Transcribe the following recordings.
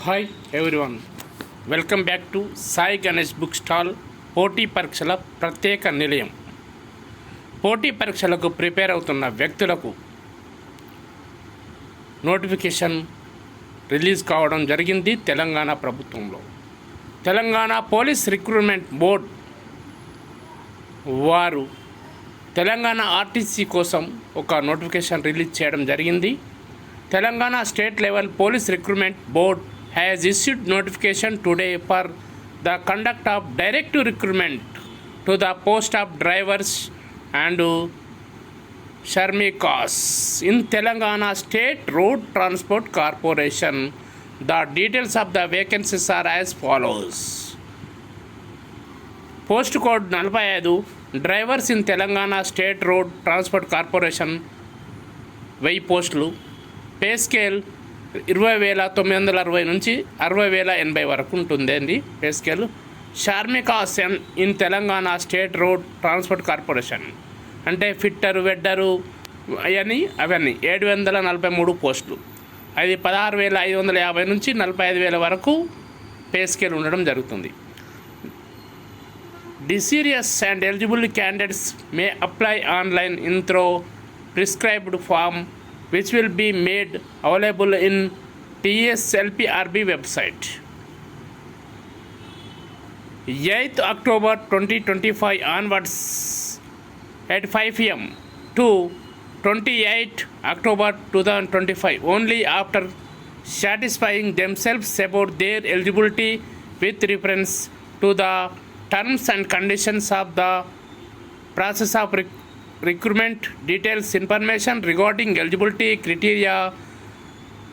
Hi everyone welcome back to Sai Ganesh book stall పోటీ పరీక్షల ప్రత్యేక నిలయం పోటీ పరీక్షలకు ప్రిపేర్ అవుతున్న వ్యక్తులకు నోటిఫికేషన్ రిలీజ్ కావడం జరిగింది తెలంగాణ ప్రభుత్వంలో తెలంగాణ పోలీస్ రిక్రూట్మెంట్ బోర్డ్ వారు తెలంగాణ ఆర్టీసీ కోసం ఒక నోటిఫికేషన్ రిలీజ్ చేయడం జరిగింది Telangana state level police recruitment board has issued notification today for the conduct of direct recruitment to the post of drivers and షర్మికాస్ in Telangana state road transport corporation the details of the vacancies are as follows post code నలభై ఐదు drivers in Telangana state road transport corporation వెయ్యి పోస్టులు. Pay scale ఇరవై వేల తొమ్మిది వందల అరవై నుంచి అరవై వేల ఎనభై వరకు ఉంటుంది అండి పే స్కేల్ షార్మికా సెన్ in Telangana state road transport corporation అంటే ఫిట్టరు వెడ్డరు అవన్నీ అవన్నీ. ఏడు వందల నలభై మూడు పోస్టులు. అది పదహారు వేల ఐదు వందల యాభై నుంచి నలభై ఐదు వేల వరకు పే స్కేల్ ఉండడం జరుగుతుంది. Desirous and eligible candidates may apply online in through prescribed form which will be made available in TSLPRB website. 8th October 2025 onwards at 5 pm to 28 October 2025 only after satisfying themselves about their eligibility with reference to the terms and conditions of the process of recruitment details information regarding eligibility criteria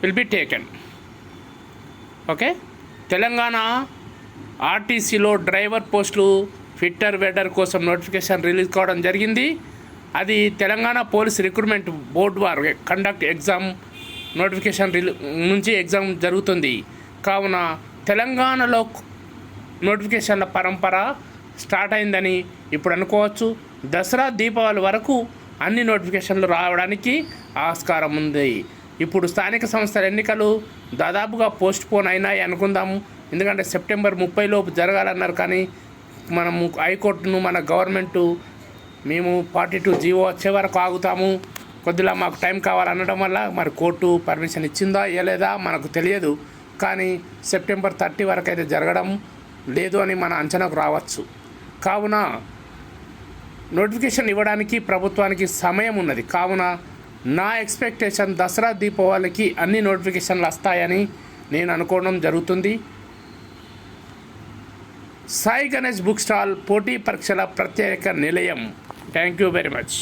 will be taken okay Telangana ఆర్టీసీలో driver పోస్టులు fitter welder కోసం notification release కావడం జరిగింది. అది Telangana police recruitment board వారు conduct exam notification రిలీ నుంచి exam జరుగుతుంది. కావున తెలంగాణలో నోటిఫికేషన్ల పరంపర స్టార్ట్ అయిందని ఇప్పుడు అనుకోవచ్చు. దసరా దీపావళి వరకు అన్ని నోటిఫికేషన్లు రావడానికి ఆస్కారం ఉంది. ఇప్పుడు స్థానిక సంస్థల ఎన్నికలు దాదాపుగా పోస్ట్ పోన్ అయినాయి అనుకుందాము. ఎందుకంటే సెప్టెంబర్ ముప్పై లోపు జరగాలన్నారు కానీ మనము హైకోర్టును మన గవర్నమెంటు మేము ఫార్టీ టూ జీవో వచ్చే వరకు ఆగుతాము. కొద్దిగా మాకు టైం కావాలనడం వల్ల మరి కోర్టు పర్మిషన్ ఇచ్చిందా ఇవ్వలేదా మనకు తెలియదు. కానీ సెప్టెంబర్ థర్టీ వరకు అయితే జరగడం లేదు అని మన అంచనాకు రావచ్చు. కావున నోటిఫికేషన్ ఇవ్వడానికి ప్రభుత్వానికి సమయం ఉన్నది. కావున నా ఎక్స్పెక్టేషన్ దసరా దీపావళికి అన్ని నోటిఫికేషన్లు వస్తాయని నేను అనుకోవడం జరుగుతుంది. సాయి గణేష్ బుక్ స్టాల్ పోటీ పరీక్షల ప్రత్యేక నిలయం. Thank you very much.